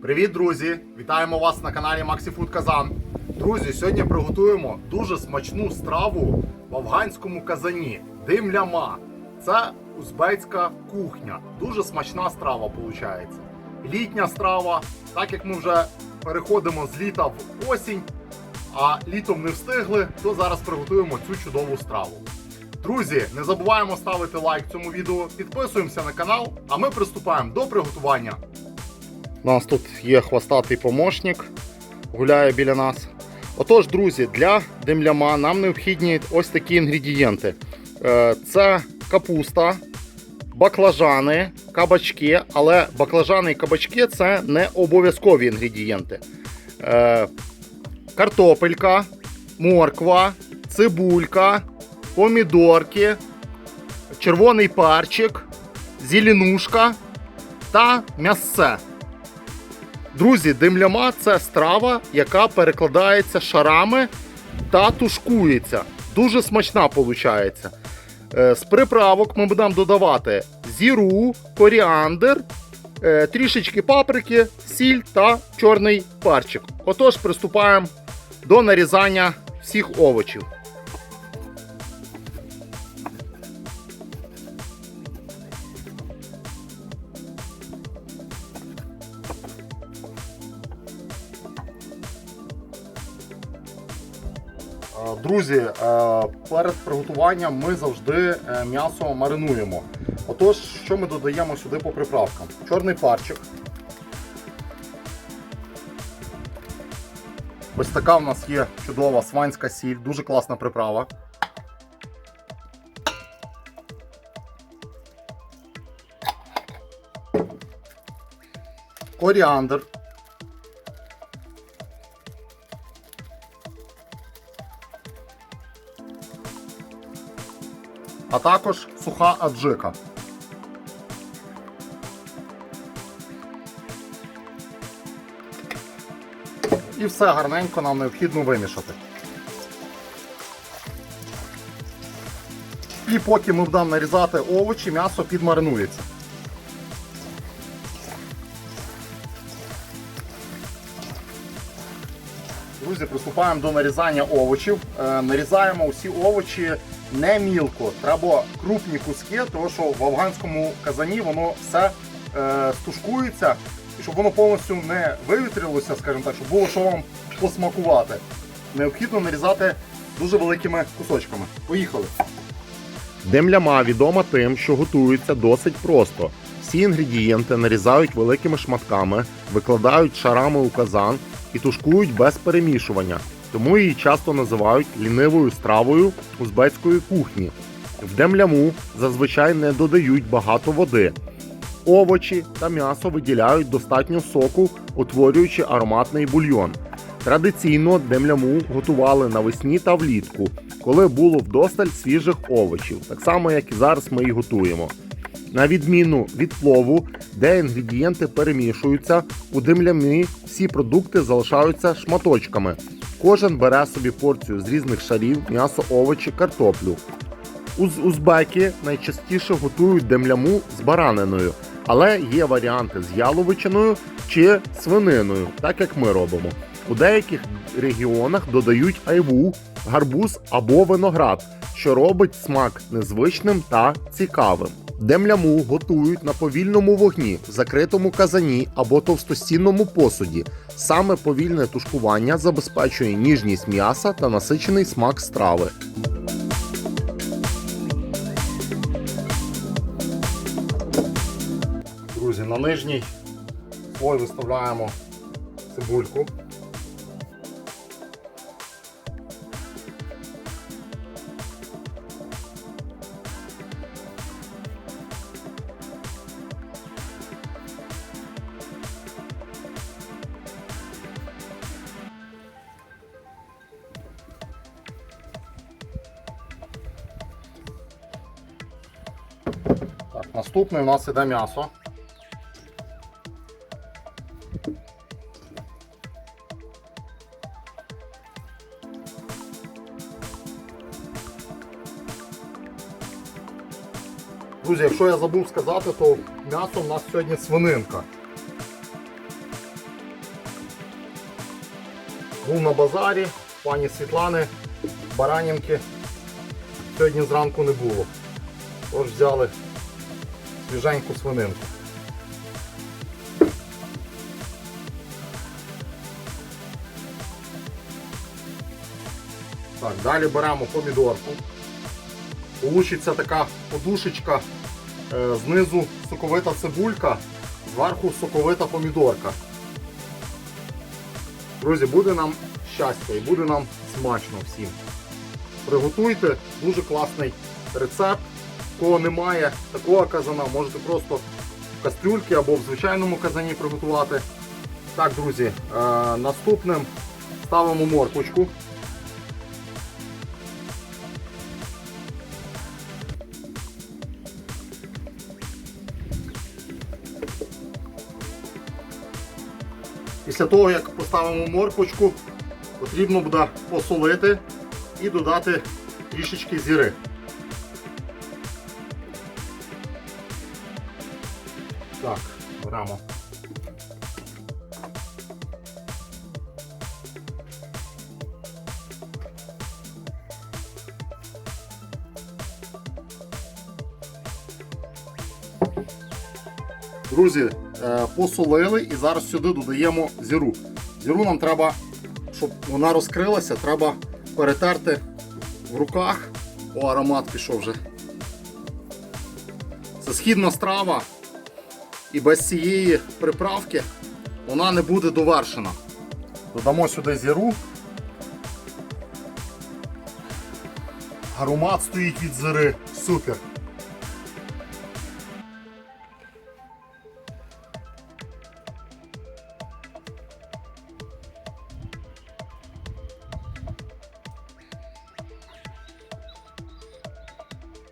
Привіт, друзі! Вітаємо вас на каналі MaxiFood Казан. Друзі, сьогодні приготуємо дуже смачну страву в афганському казані. Димляма. Це узбецька кухня. Дуже смачна страва виходить. Літня страва, так як ми вже переходимо з літа в осінь, а літом не встигли, то зараз приготуємо цю чудову страву. Друзі, не забуваємо ставити лайк цьому відео, підписуємося на канал, а ми приступаємо до приготування. У нас тут є хвостатий помощник, гуляє біля нас. Отож, друзі, для демляма нам необхідні ось такі інгредієнти: Е, це капуста, баклажани, кабачки, але баклажани і кабачки це не обов'язкові інгредієнти. Е, Картопелька, морква, цибулька, помідорки, червоний парчик, зеленушка та м'ясце. Друзі, димляма це страва, яка перекладається шарами та тушкується. Дуже смачна виходить. З приправок ми будемо додавати зіру, коріандр, е, трішечки паприки, сіль та чорний парчик. Отож, приступаємо до нарізання всіх овочів. Друзі, е, перед приготуванням ми завжди е, м'ясо маринуємо. Отож, що ми додаємо сюди по приправкам? Чорний парчик. Ось така в нас є чудова сванська сіль, дуже класна приправа. Коріандр. А також суха аджика. І все гарненько нам необхідно вимішати. І поки ми будемо нарізати овочі, м'ясо підмаринується. Друзі, приступаємо до нарізання овочів. Е, нарізаємо усі овочі не мілко. Треба крупні куски, тому що в афганському казані воно все е, стушкується, і щоб воно повністю не вивітрилося, скажімо так, щоб було що вам посмакувати. Необхідно нарізати дуже великими кусочками. Поїхали. Демляма відома тим, що готується досить просто. Всі інгредієнти нарізають великими шматками, викладають шарами у казан і тушкують без перемішування, тому її часто називають лінивою стравою узбецької кухні. В демляму зазвичай не додають багато води. Овочі та м'ясо виділяють достатньо соку, утворюючи ароматний бульйон. Традиційно демляму готували навесні та влітку, коли було вдосталь свіжих овочів, так само як і зараз ми їх готуємо. На відміну від плову, де інгредієнти перемішуються, у димлямі всі продукти залишаються шматочками. Кожен бере собі порцію з різних шарів, м'ясо, овочі, картоплю. Уз узбеки найчастіше готують демляму з бараниною, але є варіанти з яловичиною чи свининою, так як ми робимо. У деяких регіонах додають айву, гарбуз або виноград, що робить смак незвичним та цікавим. Демляму готують на повільному вогні, закритому казані або товстостінному посуді. Саме повільне тушкування забезпечує ніжність м'яса та насичений смак страви. Друзі, на нижній слой виставляємо цибульку. Так, наступний у нас іде м'ясо. Друзі, якщо я забув сказати, то м'ясо у нас сьогодні свининка. Був на базарі, пані Світлани, Баранівки. Сьогодні зранку не було. Тож взяли свіженьку свининку. Так, далі беремо помідорку. Получиться така подушечка, е, знизу соковита цибулька, зверху соковита помідорка. Друзі, буде нам щастя і буде нам смачно всім. Приготуйте дуже класний рецепт. Кого немає такого казана, можете просто в кастрюльці або в звичайному казані приготувати. Так, друзі, е, наступним ставимо морквочку. Після того, як поставимо морквочку, потрібно буде посолити і додати трішечки зіри. Так, беремо. Друзі, е, посолили і зараз сюди додаємо зіру. Зіру нам треба, щоб вона розкрилася, треба перетерти в руках. О, аромат пішов вже. Це східна страва. І без цієї приправки вона не буде довершена. Додамо сюди зіру. Аромат стоїть від зири. Супер.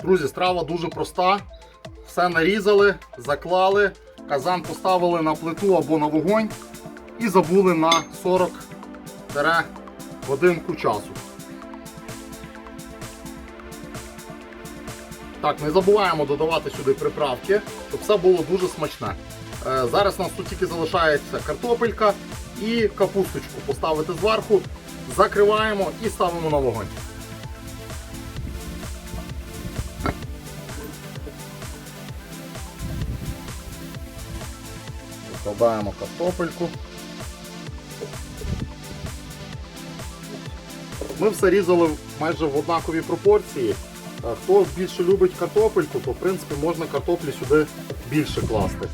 Друзі, страва дуже проста. Все нарізали, заклали, казан поставили на плиту або на вогонь і забули на 40 годинку часу. Так, не забуваємо додавати сюди приправки, щоб все було дуже смачне. Е, Зараз у нас тут тільки залишається картопелька і капусточку поставити зверху, закриваємо і ставимо на вогонь. Викладаємо картопельку. Ми все різали майже в однаковій пропорції. Хто більше любить картопельку, то в принципі можна картоплі сюди більше класти.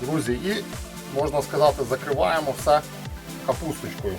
Друзі, і можна сказати, закриваємо все капусточкою.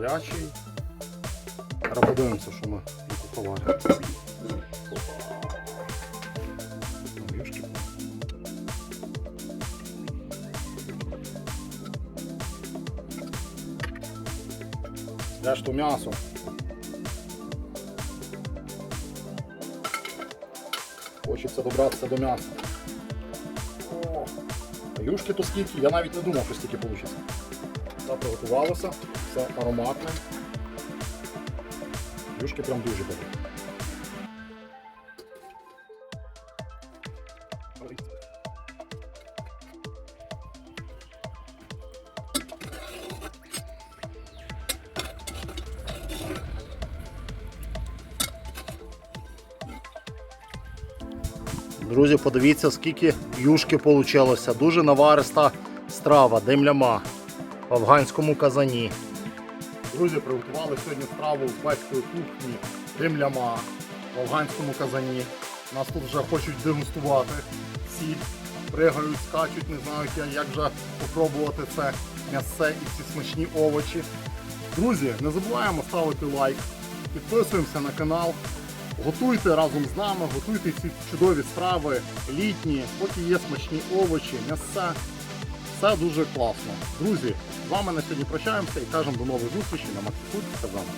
Гарячий. Зараз подивимося, що ми накупували. Де м'ясо? Хочеться добратися до м'яса. А юшки то скільки, я навіть не думав, що стільки вийде. Все приготувалося, все ароматне. Юшки прям дуже добре. Друзі, подивіться, скільки юшки вийшло. Дуже навариста страва, демляма в афганському казані. Друзі, приготували сьогодні страву з батької кухні демляма в афганському казані. Нас тут вже хочуть дегустувати всі. пригають, скачуть, не знають, як же попробувати це м'ясе і ці смачні овочі. Друзі, не забуваємо ставити лайк, підписуємося на канал. Готуйте разом з нами, готуйте ці чудові страви, літні, поки є смачні овочі, м'яса. Все дуже класно. Друзі, з вами на сьогодні прощаємося і кажемо до нових зустрічей на Максифуд Казана.